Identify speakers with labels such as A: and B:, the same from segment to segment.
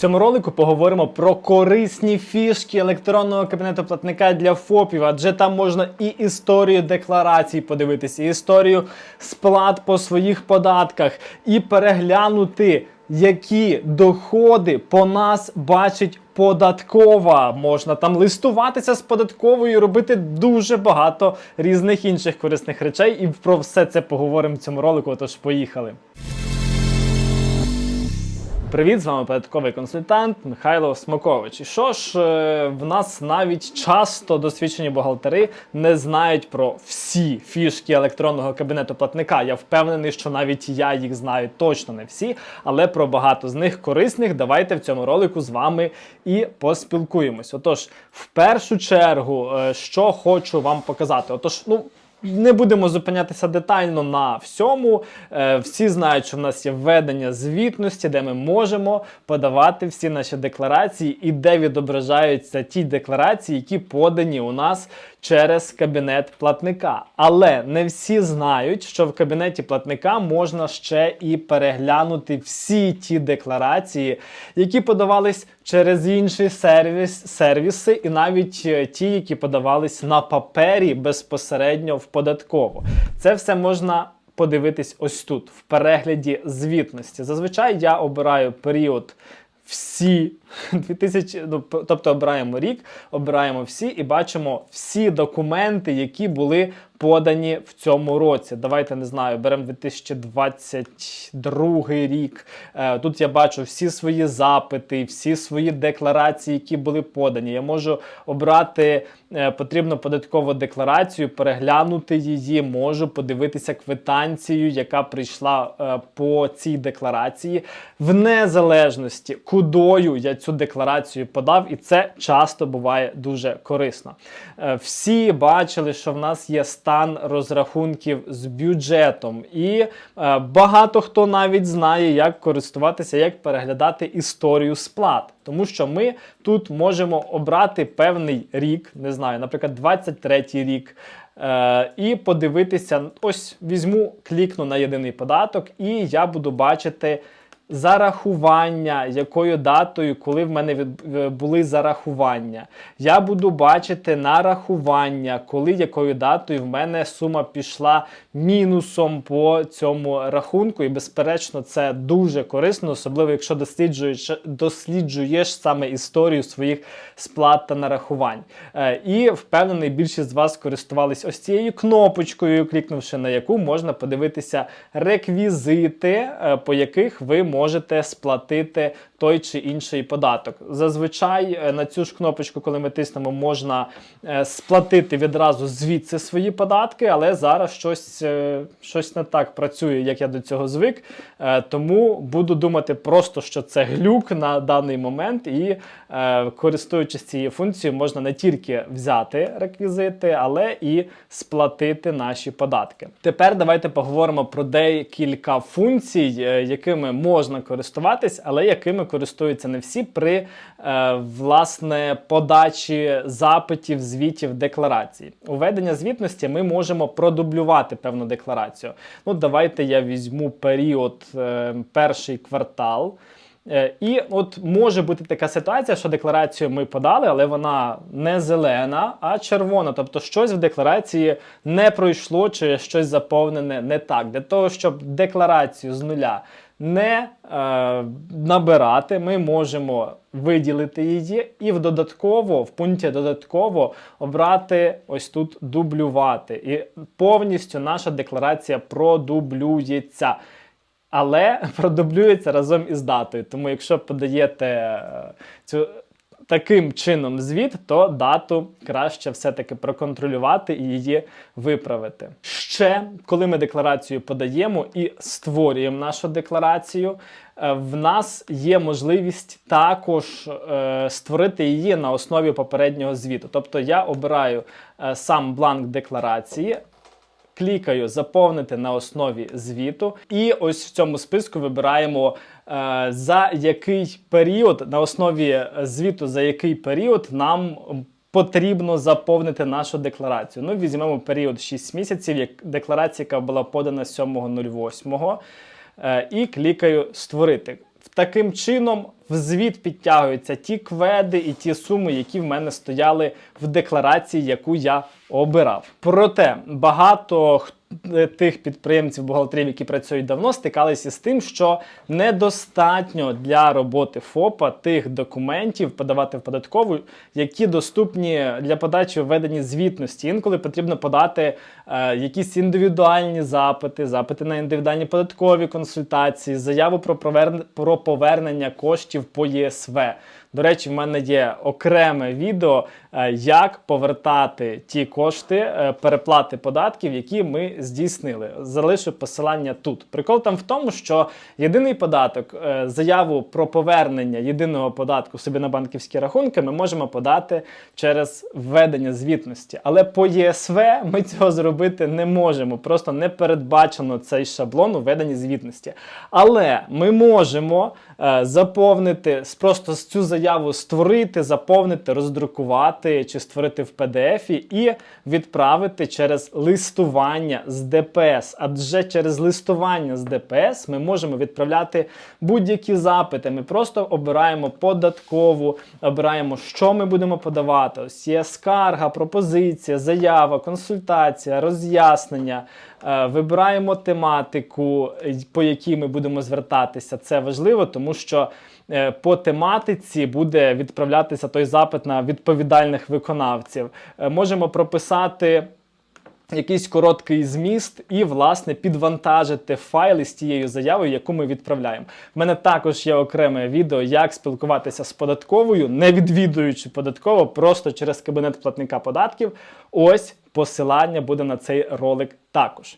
A: цьому ролику поговоримо про корисні фішки електронного кабінету платника для ФОПів, адже там можна і історію декларацій подивитися, і історію сплат по своїх податках, і переглянути, які доходи по нас бачить податкова. Можна там листуватися з податковою, робити дуже багато різних інших корисних речей. І про все це поговоримо в цьому ролику. Тож поїхали. Привіт, з вами податковий консультант Михайло Смокович. І що ж, е, в нас навіть часто досвідчені бухгалтери не знають про всі фішки електронного кабінету платника. Я впевнений, що навіть я їх знаю точно не всі, але про багато з них корисних давайте в цьому ролику з вами і поспілкуємось. Отож, в першу чергу, е, що хочу вам показати. Отож, ну. Не будемо зупинятися детально на всьому. Е, Всі знають, що в нас є введення звітності, де ми можемо подавати всі наші декларації і де відображаються ті декларації, які подані у нас через кабінет платника. Але не всі знають, що в кабінеті платника можна ще і переглянути всі ті декларації, які подавались через інші сервіс, сервіси, і навіть е, ті, які подавались на папері безпосередньо в податкову. Це все можна подивитись ось тут, в перегляді звітності. Зазвичай я обираю період. Всі 2000, ну, тобто обираємо рік, обираємо всі і бачимо всі документи, які були подані в цьому році. Давайте не знаю, беремо 2022 рік. Е, Тут я бачу всі свої запити, всі свої декларації, які були подані. Я можу обрати е, потрібну податкову декларацію, переглянути її, можу подивитися квитанцію, яка прийшла е, по цій декларації, в незалежності, кудою я цю декларацію подав, і це часто буває дуже корисно. Всі бачили, що в нас є стан розрахунків з бюджетом, і е, багато хто навіть знає, як користуватися, як переглядати історію сплат. Тому що ми тут можемо обрати певний рік, не знаю, наприклад, 23 рік. Е, і подивитися, ось візьму, клікну на єдиний податок, і я буду бачити зарахування, якою датою, коли в мене від, були зарахування. Я буду бачити нарахування, коли якою датою в мене сума пішла мінусом по цьому рахунку. І, безперечно, це дуже корисно, особливо якщо досліджуєш, досліджуєш саме історію своїх сплат та нарахувань. Е, і впевнений, більшість з вас користувались ось цією кнопочкою, клікнувши на яку можна подивитися реквізити, е, по яких ви можете сплатити той чи інший податок. Зазвичай е, на цю ж кнопочку, коли ми тиснемо, можна е, сплатити відразу звідси свої податки, але зараз щось, е, щось не так працює, як я до цього звик. Тому буду думати просто, що це глюк на даний момент, і користуючись цією функцією, можна не тільки взяти реквізити, але і сплатити наші податки. Тепер давайте поговоримо про декілька функцій, якими можна користуватись, але якими користуються не всі при е, власне подачі запитів, звітів, декларацій. У ведення звітності ми можемо продублювати певну декларацію. Ну, давайте я візьму період е, перший квартал. Е, І от може бути така ситуація, що декларацію ми подали, але вона не зелена, а червона. Тобто щось в декларації не пройшло, чи щось заповнене не так. Для того, щоб декларацію з нуля не е, набирати, ми можемо виділити її і в додатково, в пункті додатково обрати ось тут дублювати. І повністю наша декларація продублюється але продублюється разом із датою. Тому, якщо подаєте е, цю таким чином звіт, то дату краще все-таки проконтролювати і її виправити. Ще, коли ми декларацію подаємо і створюємо нашу декларацію, е, в нас є можливість також е, створити її на основі попереднього звіту. Тобто я обираю е, сам бланк декларації, клікаю заповнити на основі звіту, і ось в цьому списку вибираємо е, за який період, на основі е, звіту, за який період нам потрібно заповнити нашу декларацію. Ну, візьмемо період 6 місяців, як декларація, яка була подана 7.08, е, і клікаю створити. Таким чином в звіт підтягуються ті кведи і ті суми, які в мене стояли в декларації, яку я обирав. Проте багато х- е, тих підприємців, бухгалтерів, які працюють давно, стикалися з тим, що недостатньо для роботи ФОПа тих документів подавати в податкову, які доступні для подачі у веденні звітності. Інколи потрібно подати е, якісь індивідуальні запити, запити на індивідуальні податкові консультації, заяву про, провер... про повернення коштів по ЄСВ. До речі, в мене є окреме відео, е, як повертати ті кошти е, переплати податків, які ми здійснили. Залишу посилання тут. Прикол там в тому, що єдиний податок, е, заяву про повернення єдиного податку собі на банківські рахунки, ми можемо подати через введення звітності. Але по ЄСВ ми цього зробити не можемо. Просто не передбачено цей шаблон у звітності. Але ми можемо е, заповнити просто цю заяву створити, заповнити, роздрукувати чи створити в PDF і відправити через листування з ДПС. Адже через листування з ДПС ми можемо відправляти будь-які запити. Ми просто обираємо податкову, обираємо, що ми будемо подавати. Ось є скарга, пропозиція, заява, консультація, роз'яснення. Е, Вибираємо тематику, е, по якій ми будемо звертатися. Це важливо, тому що е, по тематиці буде відправлятися той запит на відповідальних виконавців. Можемо прописати. Якийсь короткий зміст і, власне, підвантажити файли з тією заявою, яку ми відправляємо. В мене також є окреме відео, як спілкуватися з податковою, не відвідуючи податково, просто через кабінет платника податків. Ось посилання буде на цей ролик також.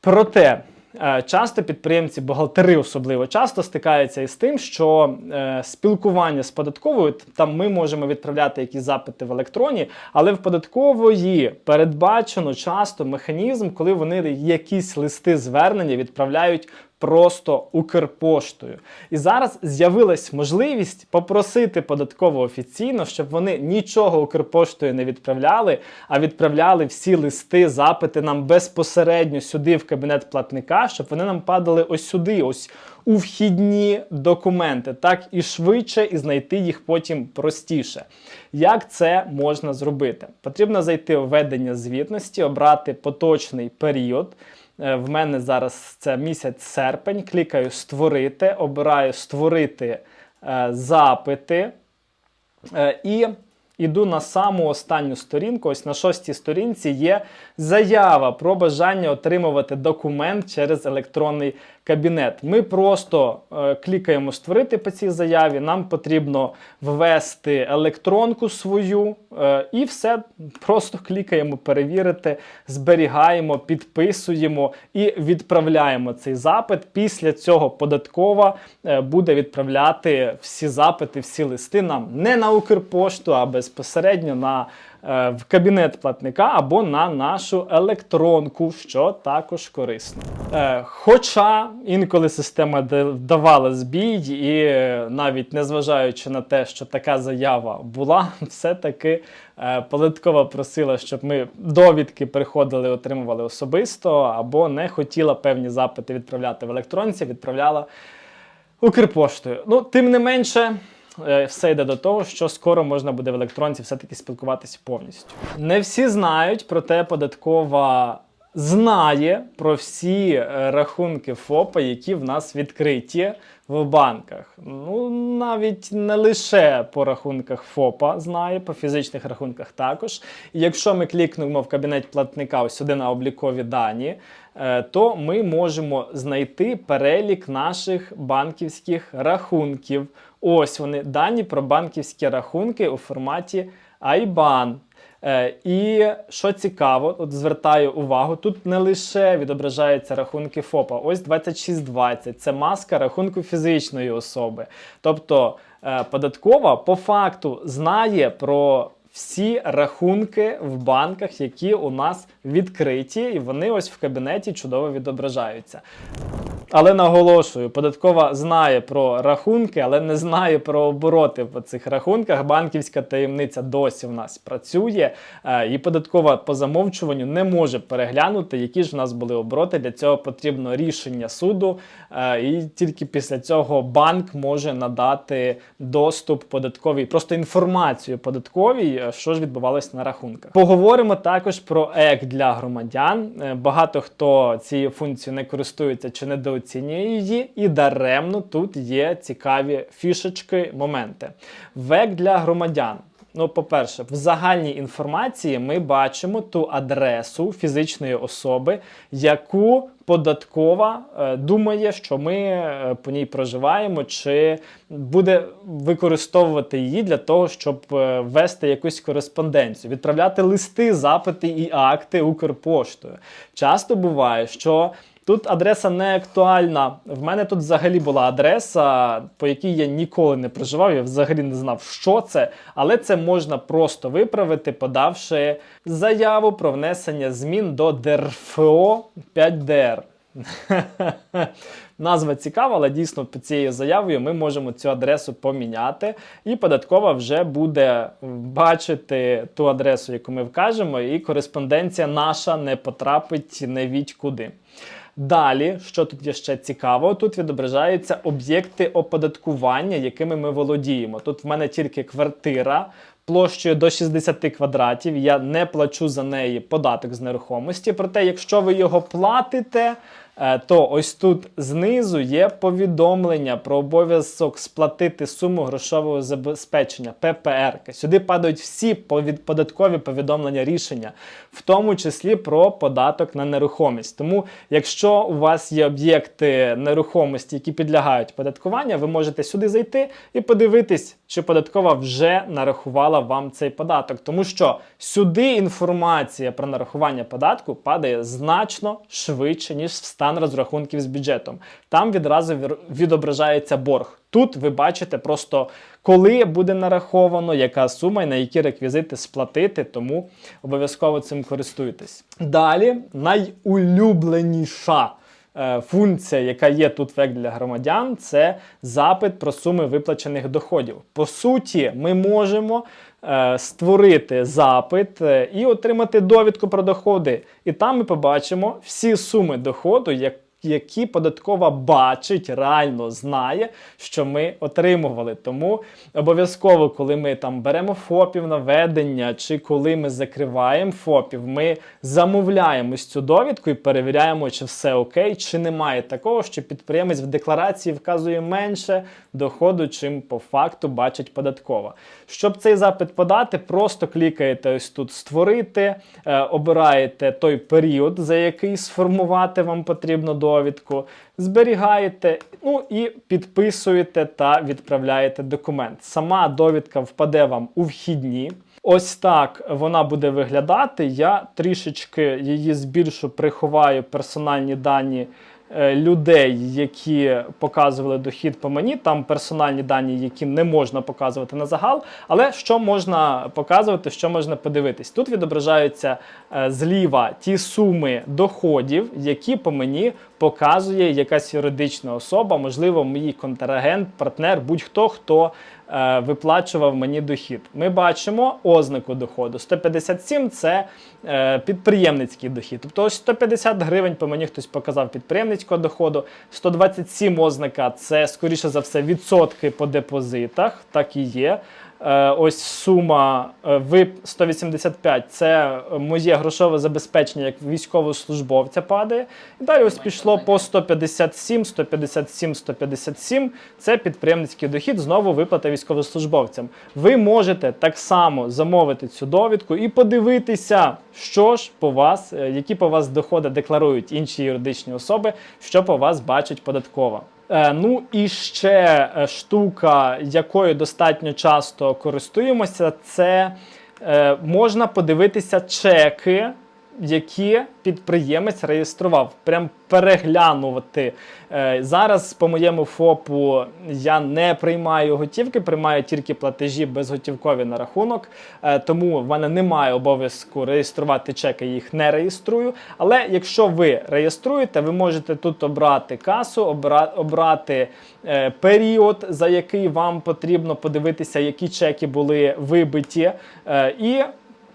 A: Проте. Е, Часто підприємці, бухгалтери особливо часто стикаються із тим, що е, спілкування з податковою там ми можемо відправляти якісь запити в електроні, але в податкової передбачено часто механізм, коли вони якісь листи звернення відправляють просто Укрпоштою. І зараз з'явилась можливість попросити податково офіційно, щоб вони нічого Укрпоштою не відправляли, а відправляли всі листи, запити нам безпосередньо сюди в кабінет платника, щоб вони нам падали ось сюди, ось у вхідні документи, так і швидше, і знайти їх потім простіше. Як це можна зробити? Потрібно зайти у ведення звітності, обрати поточний період. Е, В мене зараз це місяць серпень. Клікаю Створити, обираю Створити е, запити е, і іду на саму останню сторінку. Ось на шостій сторінці є заява про бажання отримувати документ через електронний кабінет. Ми просто е, клікаємо Створити по цій заяві. Нам потрібно ввести електронку свою е, і все просто клікаємо перевірити, зберігаємо, підписуємо і відправляємо цей запит. Після цього податкова е, буде відправляти всі запити, всі листи нам не на Укрпошту, а безпосередньо на в кабінет платника або на нашу електронку, що також корисно. Е, Хоча інколи система давала збій, і е, навіть незважаючи на те, що така заява була, все-таки е, податкова просила, щоб ми довідки приходили, отримували особисто, або не хотіла певні запити відправляти в електронці, відправляла Укрпоштою. Ну, тим не менше, е, все йде до того, що скоро можна буде в електронці все-таки спілкуватися повністю. Не всі знають, проте податкова знає про всі е, рахунки ФОПа, які в нас відкриті в банках. Ну, навіть не лише по рахунках ФОПа знає, по фізичних рахунках також. І якщо ми клікнемо в кабінет платника ось сюди на облікові дані, е, то ми можемо знайти перелік наших банківських рахунків. Ось вони дані про банківські рахунки у форматі IBAN. Е, І що цікаво, от звертаю увагу, тут не лише відображаються рахунки ФОПа, ось 2620, це маска рахунку фізичної особи. Тобто е, податкова по факту знає про всі рахунки в банках, які у нас відкриті, і вони ось в кабінеті чудово відображаються. Але наголошую, податкова знає про рахунки, але не знає про обороти по цих рахунках. Банківська таємниця досі в нас працює, е, і податкова по замовчуванню не може переглянути, які ж в нас були обороти. Для цього потрібно рішення суду, е, і тільки після цього банк може надати доступ податковій, просто інформацію податковій, е, що ж відбувалося на рахунках. Поговоримо також про ЕК для громадян. Е, Багато хто цією функцією не користується чи недооцінює її, і даремно тут є цікаві фішечки, моменти. ВЕК для громадян. Ну, по-перше, в загальній інформації ми бачимо ту адресу фізичної особи, яку податкова е, думає, що ми е, по ній проживаємо, чи буде використовувати її для того, щоб е, вести якусь кореспонденцію, відправляти листи, запити і акти Укрпоштою. Часто буває, що Тут адреса не актуальна. В мене тут взагалі була адреса, по якій я ніколи не проживав. Я взагалі не знав, що це, але це можна просто виправити, подавши заяву про внесення змін до ДРФО 5ДР. Назва цікава, але дійсно під цією заявою ми можемо цю адресу поміняти, і податкова вже буде бачити ту адресу, яку ми вкажемо, і кореспонденція наша не потрапить невідь куди. Далі, що тут є ще цікаво, тут відображаються об'єкти оподаткування, якими ми володіємо. Тут в мене тільки квартира площею до 60 квадратів. Я не плачу за неї податок з нерухомості. Проте, якщо ви його платите, е, то ось тут знизу є повідомлення про обов'язок сплатити суму грошового забезпечення ППР. Сюди падають всі податкові повідомлення рішення, в тому числі про податок на нерухомість. Тому, якщо у вас є об'єкти нерухомості, які підлягають податкуванню, ви можете сюди зайти і подивитись, чи податкова вже нарахувала вам цей податок. Тому що сюди інформація про нарахування податку падає значно швидше, ніж в стан розрахунків з бюджетом. Там відразу відображається борг. Тут ви бачите просто, коли буде нараховано, яка сума і на які реквізити сплатити, тому обов'язково цим користуйтесь. Далі найулюбленіша е, функція, яка є тут в ЕК для громадян, це запит про суми виплачених доходів. По суті, ми можемо створити запит е, і отримати довідку про доходи. І там ми побачимо всі суми доходу, як які податкова бачить, реально знає, що ми отримували. Тому обов'язково, коли ми там беремо ФОПів на ведення, чи коли ми закриваємо ФОПів, ми замовляємо цю довідку і перевіряємо, чи все окей, чи немає такого, що підприємець в декларації вказує менше доходу, чим по факту бачить податкова. Щоб цей запит подати, просто клікаєте ось тут створити, е, обираєте той період, за який сформувати вам потрібно довідку, зберігаєте, ну і підписуєте та відправляєте документ. Сама довідка впаде вам у вхідні. Ось так вона буде виглядати. Я трішечки її збільшу, приховаю персональні дані людей, які показували дохід по мені. Там персональні дані, які не можна показувати на загал. Але що можна показувати, що можна подивитись? Тут відображаються е, зліва ті суми доходів, які по мені показує якась юридична особа, можливо, мій контрагент, партнер, будь-хто, хто е, виплачував мені дохід. Ми бачимо ознаку доходу. 157 це е, підприємницький дохід. Тобто ось 150 гривень по мені хтось показав підприємницького доходу. 127 ознака це, скоріше за все, відсотки по депозитах, так і є. Е, Ось сума е, ВИП 185 це моє грошове забезпечення як військовослужбовця падає. І далі ось пішло по 157, 157, 157. Це підприємницький дохід, знову виплата військовослужбовцям. Ви можете так само замовити цю довідку і подивитися, що ж по вас, е, які по вас доходи декларують інші юридичні особи, що по вас бачить податкова. Е, Ну і ще е, штука, якою достатньо часто користуємося, це е, можна подивитися чеки які підприємець реєстрував. Прям переглянути. Е, Зараз по моєму ФОПу я не приймаю готівки, приймаю тільки платежі безготівкові на рахунок. Е, Тому в мене немає обов'язку реєструвати чеки, їх не реєструю. Але якщо ви реєструєте, ви можете тут обрати касу, обрати е, період, за який вам потрібно подивитися, які чеки були вибиті. І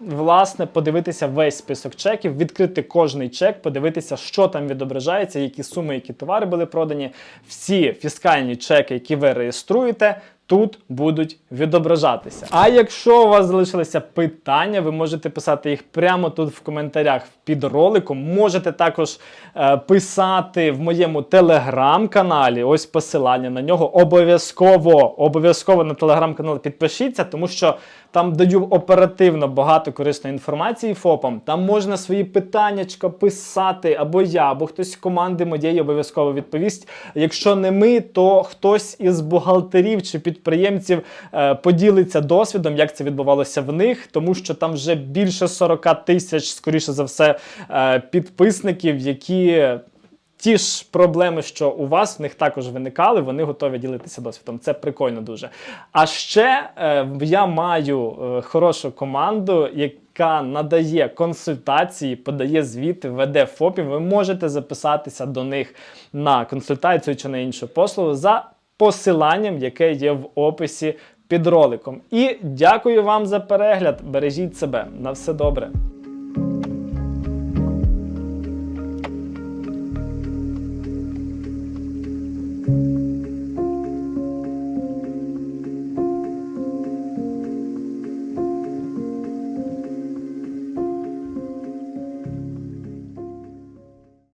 A: власне подивитися весь список чеків, відкрити кожний чек, подивитися, що там відображається, які суми, які товари були продані. Всі фіскальні чеки, які ви реєструєте. Тут будуть відображатися. А якщо у вас залишилися питання, ви можете писати їх прямо тут в коментарях під роликом. Можете також е, писати в моєму телеграм-каналі. Ось посилання на нього. Обов'язково, обов'язково на телеграм-канал підпишіться, тому що там даю оперативно багато корисної інформації ФОПам. Там можна свої питаннячка писати, або я, або хтось з команди моєї обов'язково відповість. Якщо не ми, то хтось із бухгалтерів чи підприємців е, поділиться досвідом, як це відбувалося в них, тому що там вже більше 40 тисяч, скоріше за все, е, підписників, які. Ті ж проблеми, що у вас в них також виникали, вони готові ділитися досвідом. Це прикольно дуже. А ще е, я маю е, хорошу команду, яка надає консультації, подає звіти, веде ФОПів. Ви можете записатися до них на консультацію чи на іншу послугу за посиланням, яке є в описі під роликом. І дякую вам за перегляд. Бережіть себе. На все добре.